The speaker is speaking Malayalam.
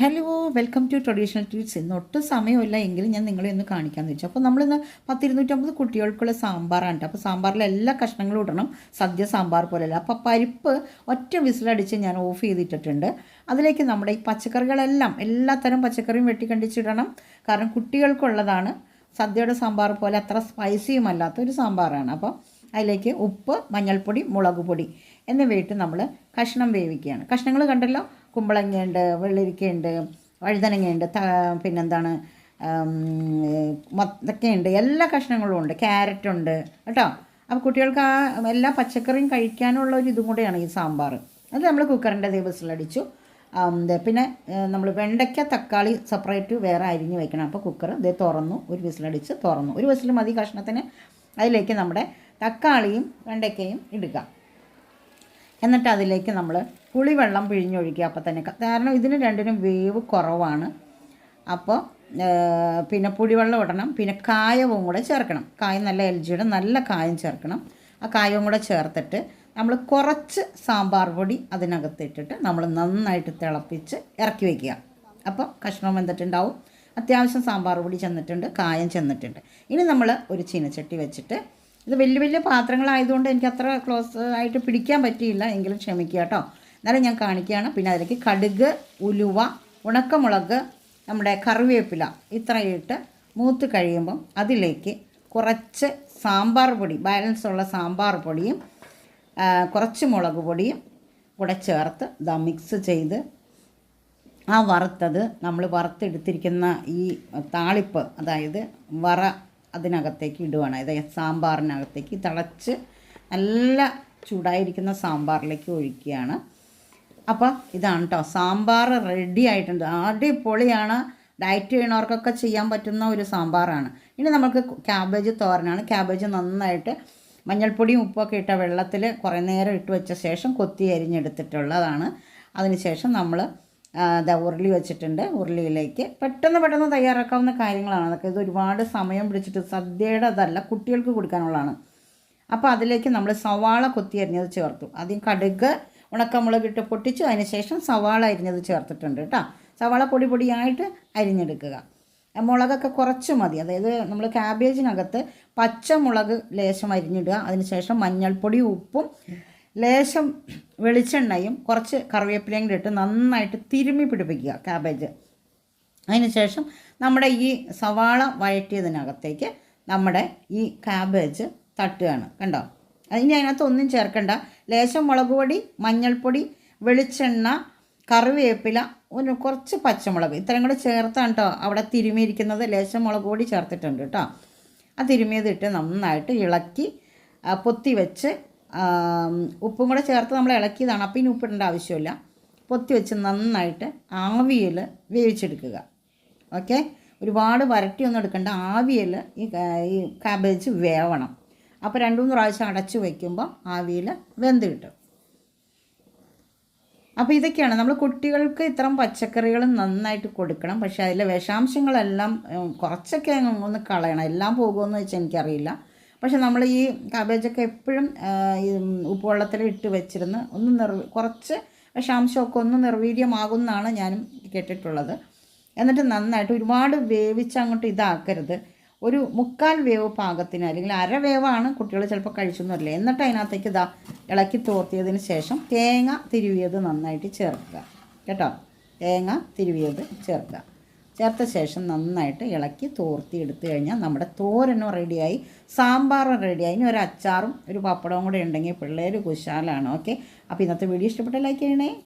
Hello welcome to traditional treats ഇന്ന് ഒട്ടും സമയമില്ല എങ്കിലും ഞാൻ നിങ്ങളെ ഒന്ന് കാണിക്കാമെന്ന് വെച്ചു. അപ്പോൾ നമ്മളിന്ന് പത്തിരുന്നൂറ്റമ്പത് കുട്ടികൾക്കുള്ള സാമ്പാറാണ്. അപ്പോൾ സാമ്പാറിൽ എല്ലാ കഷ്ണങ്ങളും ഇടണം. സദ്യ സാമ്പാർ പോലെയല്ല. അപ്പോൾ പരിപ്പ് ഒറ്റ വിസിലടിച്ച് ഞാൻ ഓഫ് ചെയ്തിട്ടിട്ടുണ്ട്. അതിലേക്ക് നമ്മുടെ ഈ പച്ചക്കറികളെല്ലാം എല്ലാ തരം പച്ചക്കറിയും വെട്ടിക്കണ്ടിച്ചിടണം. കാരണം കുട്ടികൾക്കുള്ളതാണ്. സദ്യയുടെ സാമ്പാർ പോലെ അത്ര സ്പൈസിയും അല്ലാത്ത ഒരു സാമ്പാറാണ്. അപ്പോൾ അതിലേക്ക് ഉപ്പ് മഞ്ഞൾപ്പൊടി മുളക് പൊടി എന്നിവയിട്ട് നമ്മൾ കഷ്ണം വേവിക്കുകയാണ്. കഷ്ണങ്ങൾ കണ്ടല്ലോ? കുമ്പളങ്ങയുണ്ട് വെള്ളരിക്കയുണ്ട് വഴുതനങ്ങയുണ്ട് ത പിന്നെന്താണ് മത്തക്കയുണ്ട് എല്ലാ കഷ്ണങ്ങളും ഉണ്ട്. ക്യാരറ്റുണ്ട് കേട്ടോ? അപ്പോൾ കുട്ടികൾക്ക് ആ എല്ലാ പച്ചക്കറിയും കഴിക്കാനുള്ള ഒരു ഇതും കൂടെയാണ് ഈ സാമ്പാർ അത് നമ്മൾ കുക്കറിന്റെ ദിവസത്തിലടിച്ചു പിന്നെ നമ്മൾ വെണ്ടയ്ക്ക തക്കാളി സെപ്പറേറ്റ് വേറെ അരിഞ്ഞ് വെക്കണം. അപ്പോൾ കുക്കർ ഇത് തുറന്നു. ഒരു വിസിലടിച്ച് തുറന്നു. ഒരു വിസിൽ മതി കഷ്ണത്തിന്. അതിലേക്ക് നമ്മുടെ തക്കാളിയും വെണ്ടയ്ക്കയും ഇടുക. എന്നിട്ട് അതിലേക്ക് നമ്മൾ പുളിവെള്ളം പിഴിഞ്ഞൊഴിക്കുക. അപ്പോൾ തന്നെ കാരണം ഇതിന് രണ്ടിനും വേവ് കുറവാണ്. അപ്പോൾ പിന്നെ പുളിവെള്ളം ഇടണം. പിന്നെ കായവും കൂടെ ചേർക്കണം. കായം നല്ല എൽ ജിയുടെ നല്ല കായം ചേർക്കണം. ആ കായവും കൂടെ ചേർത്തിട്ട് നമ്മൾ കുറച്ച് സാമ്പാർ പൊടി അതിനകത്തിട്ടിട്ട് നമ്മൾ നന്നായിട്ട് തിളപ്പിച്ച് ഇറക്കി വയ്ക്കുക അപ്പോൾ കഷ്ണം വെന്തിട്ടുണ്ടാവും. അത്യാവശ്യം സാമ്പാർ പൊടി ചെന്നിട്ടുണ്ട് കായം ചെന്നിട്ടുണ്ട്. ഇനി നമ്മൾ ഒരു ചീനച്ചട്ടി വെച്ചിട്ട് ഇത് വലിയ വലിയ പാത്രങ്ങളായതുകൊണ്ട് എനിക്ക് അത്ര ക്ലോസ് ആയിട്ട് പിടിക്കാൻ പറ്റിയില്ല. എങ്കിലും ക്ഷമിക്കുക കേട്ടോ എന്നാലും ഞാൻ കാണിക്കുകയാണ്. പിന്നെ അതിലേക്ക് കടുക് ഉലുവ ഉണക്കമുളക് നമ്മുടെ കറിവേപ്പില ഇത്രയിട്ട് മൂത്ത് കഴിയുമ്പം അതിലേക്ക് കുറച്ച് സാമ്പാർ പൊടി ബാലൻസ് ഉള്ള സാമ്പാർ പൊടിയും കുറച്ച് മുളക് പൊടിയും കൂടെ ചേർത്ത് ഇതാ മിക്സ് ചെയ്ത് ആ വറുത്തത് നമ്മൾ വറുത്തെടുത്തിരിക്കുന്ന ഈ താളിപ്പ് അതായത് വറ അതിനകത്തേക്ക് ഇടുവാണ്. അതായത് സാമ്പാറിനകത്തേക്ക് തിളച്ച് നല്ല ചൂടായിരിക്കുന്ന സാമ്പാറിലേക്ക് ഒഴിക്കുകയാണ്. അപ്പോൾ ഇതാണ് കേട്ടോ സാമ്പാർ റെഡി ആയിട്ടുണ്ട്. അടിപൊളിയാണ്. ഡയറ്റ് ചെയ്യണവർക്കൊക്കെ ചെയ്യാൻ പറ്റുന്ന ഒരു സാമ്പാറാണ്. ഇനി നമുക്ക് ക്യാബേജ് തോരനാണ്. ക്യാബേജ് നന്നായിട്ട് മഞ്ഞൾപ്പൊടിയും ഉപ്പൊക്കെ ഇട്ട വെള്ളത്തിൽ കുറേ നേരം ഇട്ട് വെച്ച ശേഷം കൊത്തി അരിഞ്ഞെടുത്തിട്ടുള്ളതാണ്. അതിനുശേഷം നമ്മൾ ദാ ഉരുളി വെച്ചിട്ടുണ്ട്. ഉരുളിയിലേക്ക് പെട്ടെന്ന് പെട്ടെന്ന് തയ്യാറാക്കാവുന്ന കാര്യങ്ങളാണ്. അതൊക്കെ ഇത് ഒരുപാട് സമയം പിടിച്ചിട്ട് സദ്യയുടെ അതല്ല കുട്ടികൾക്ക് കൊടുക്കാനുള്ളതാണ്. അപ്പോൾ അതിലേക്ക് നമ്മൾ സവാള കൊത്തി അരിഞ്ഞത് ചേർത്തു. ആദ്യം കടുക് ഉണക്കമുളക് ഇട്ട് പൊട്ടിച്ചു. അതിന് ശേഷം സവാള അരിഞ്ഞത് ചേർത്തിട്ടുണ്ട് കേട്ടോ. സവാള പൊടി പൊടിയായിട്ട് അരിഞ്ഞെടുക്കുക. മുളകൊക്കെ കുറച്ച് മതി. അതായത് നമ്മൾ ക്യാബേജിനകത്ത് പച്ചമുളക് ലേശം അരിഞ്ഞിടുക. അതിന് ശേഷം മഞ്ഞൾപ്പൊടി ഉപ്പും ലേശം വെളിച്ചെണ്ണയും കുറച്ച് കറിവേപ്പിലയും കൂടി ഇട്ട് നന്നായിട്ട് തിരുമ്മി പിടിപ്പിക്കുക ക്യാബേജ് അതിനുശേഷം നമ്മുടെ ഈ സവാള വഴറ്റിയതിനകത്തേക്ക് നമ്മുടെ ഈ ക്യാബേജ് തട്ടുകയാണ്. കണ്ടോ? ഇനി അതിനകത്ത് ഒന്നും ചേർക്കണ്ട. ലേശം മുളക് പൊടി മഞ്ഞൾപ്പൊടി വെളിച്ചെണ്ണ കറിവേപ്പില ഒരു കുറച്ച് പച്ചമുളക്. ഇത്രയും കൂടെ ചേർത്താണ് കേട്ടോ അവിടെ തിരുമിയിരിക്കുന്നത്. ലേശം മുളക് പൊടി ചേർത്തിട്ടുണ്ട് കേട്ടോ ആ തിരുമിയതിട്ട് നന്നായിട്ട് ഇളക്കി പൊത്തി വെച്ച് ഉപ്പും കൂടെ ചേർത്ത് നമ്മൾ ഇളക്കിയതാണ്. അപ്പം ഇനി ഉപ്പിടേണ്ട ആവശ്യമില്ല. പൊത്തി വെച്ച് നന്നായിട്ട് ആവിയിൽ വേവിച്ചെടുക്കുക. ഓക്കെ? ഒരുപാട് വരട്ടിയൊന്നും എടുക്കേണ്ട. ആവിയിൽ ഈ ഈ കാബേജ് വേവണം. അപ്പോൾ രണ്ട് മൂന്ന് പ്രാവശ്യം അടച്ചു വയ്ക്കുമ്പോൾ ആവിയിൽ വെന്ത് കിട്ടും. അപ്പോൾ ഇതൊക്കെയാണ്. നമ്മൾ കുട്ടികൾക്ക് ഇത്തരം പച്ചക്കറികൾ നന്നായിട്ട് കൊടുക്കണം. പക്ഷേ അതിലെ വിഷാംശങ്ങളെല്ലാം കുറച്ചൊക്കെ ഒന്ന് കളയണം. എല്ലാം പോകുമെന്ന് വെച്ചാൽ എനിക്കറിയില്ല. പക്ഷെ നമ്മൾ ഈ കാബേജൊക്കെ എപ്പോഴും ഉപ്പുവെള്ളത്തിൽ ഇട്ട് വെച്ചിരുന്ന് ഒന്ന് നിർ കുറച്ച് വിഷാംശമൊക്കെ ഒന്ന് നിർവീര്യമാകുമെന്നാണ് ഞാനും കേട്ടിട്ടുള്ളത്. എന്നിട്ട് നന്നായിട്ട് ഒരുപാട് വേവിച്ച് അങ്ങോട്ട് ഇതാക്കരുത്. ഒരു മുക്കാൽ വേവ് പാകത്തിന് അല്ലെങ്കിൽ അര വേവാണ് കുട്ടികൾ ചിലപ്പോൾ കഴിച്ചെന്ന് വരില്ല. എന്നിട്ട് അതിനകത്തേക്ക് ഇതാ ഇളക്കി തോർത്തിയതിന് ശേഷം തേങ്ങ തിരുവിയത് നന്നായിട്ട് ചേർക്കുക. കേട്ടോ? തേങ്ങ തിരുവിയത് ചേർക്കുക. ചേർത്ത ശേഷം നന്നായിട്ട് ഇളക്കി തോർത്തി എടുത്തു കഴിഞ്ഞാൽ നമ്മുടെ തോരനും റെഡിയായി സാമ്പാറും റെഡിയായി ഇനി ഒരു അച്ചാറും ഒരു പപ്പടവും കൂടെ ഉണ്ടെങ്കിൽ പിള്ളേർ കുശാലാണ് ഓക്കെ അപ്പോൾ ഇന്നത്തെ വീഡിയോ ഇഷ്ടപ്പെട്ട ലൈക്ക് ചെയ്യണേ.